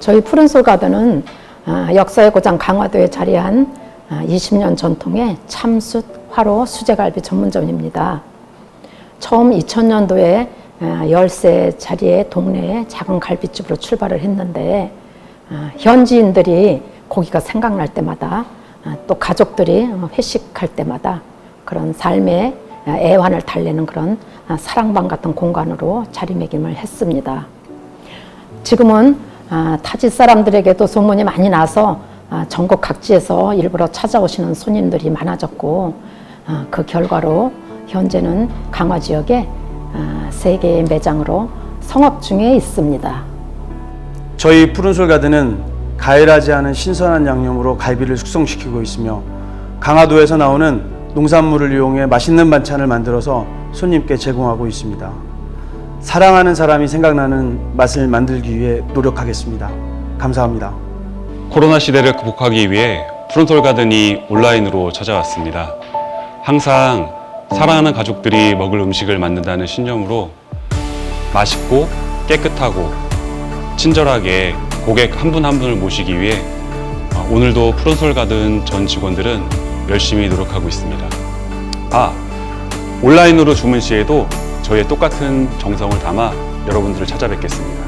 저희 푸른 솔 가든은 아, 역사의 고장 강화도에 자리한 아, 20년 전통의 참숯, 화로, 수제갈비 전문점입니다. 처음 2000년도에 10세 자리의 동네에 작은 갈비집으로 출발을 했는데 아, 현지인들이 고기가 생각날 때마다 아, 또 가족들이 회식할 때마다 그런 삶의 애환을 달래는 그런 아, 사랑방 같은 공간으로 자리매김을 했습니다. 지금은 아, 타지 사람들에게도 소문이 많이 나서 아, 전국 각지에서 일부러 찾아오시는 손님들이 많아졌고 아, 그 결과로 현재는 강화 지역에 아, 세 개의 매장으로 성업 중에 있습니다. 저희 푸른솔 가든은 가열하지 않은 신선한 양념으로 갈비를 숙성시키고 있으며 강화도에서 나오는 농산물을 이용해 맛있는 반찬을 만들어서 손님께 제공하고 있습니다. 사랑하는 사람이 생각나는 맛을 만들기 위해 노력하겠습니다. 감사합니다. 코로나 시대를 극복하기 위해 프론톨 가든이 온라인으로 찾아왔습니다. 항상 사랑하는 가족들이 먹을 음식을 만든다는 신념으로 맛있고 깨끗하고 친절하게 고객 한 분한 분을 모시기 위해 어, 오늘도 프론솔 가든 전 직원들은 열심히 노력하고 있습니다. 아, 온라인으로 주문 시에도 저희의 똑같은 정성을 담아 여러분들을 찾아뵙겠습니다.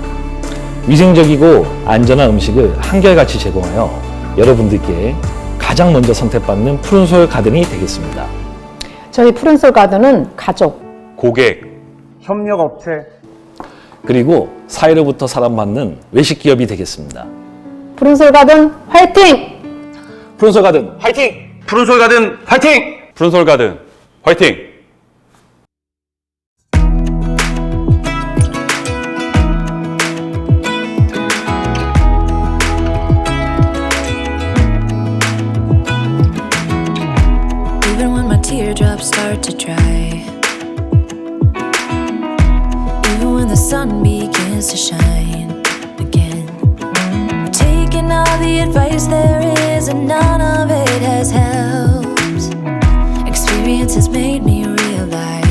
위생적이고 안전한 음식을 한결같이 제공하여 여러분들께 가장 먼저 선택받는 푸른솔 가든이 되겠습니다. 저희 푸른솔 가든은 가족, 고객, 협력업체 그리고 사회로부터 사랑받는 외식 기업이 되겠습니다. 푸른솔 가든 화이팅! 푸른솔 가든 화이팅! 푸른솔 가든 파이팅! 프론솔 가든 화이팅! Sun begins to shine again. Taking all the advice there is, and none of it has helped. Experience has made me realize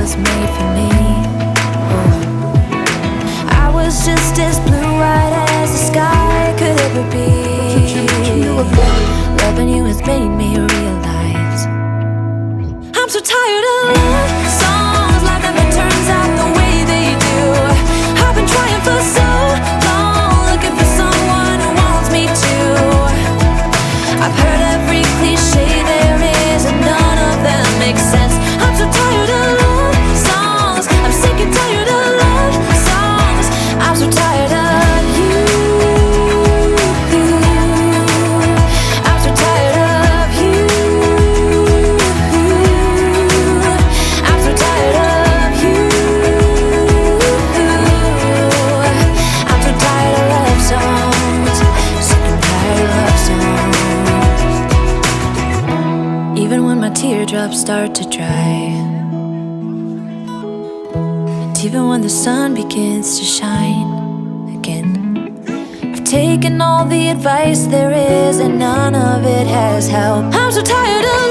was made for me. Oh. I was just as blue-eyed as the sky could ever be. Loving you has made me realize I'm so tired of teardrops start to dry. And even when the sun begins to shine again. I've taken all the advice there is, and none of it has helped. I'm so tired of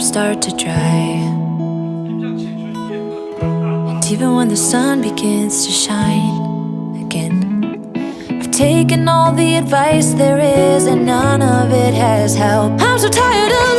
start to dry. And even when the sun begins to shine again, I've taken all the advice there is, and none of it has helped. I'm so tired of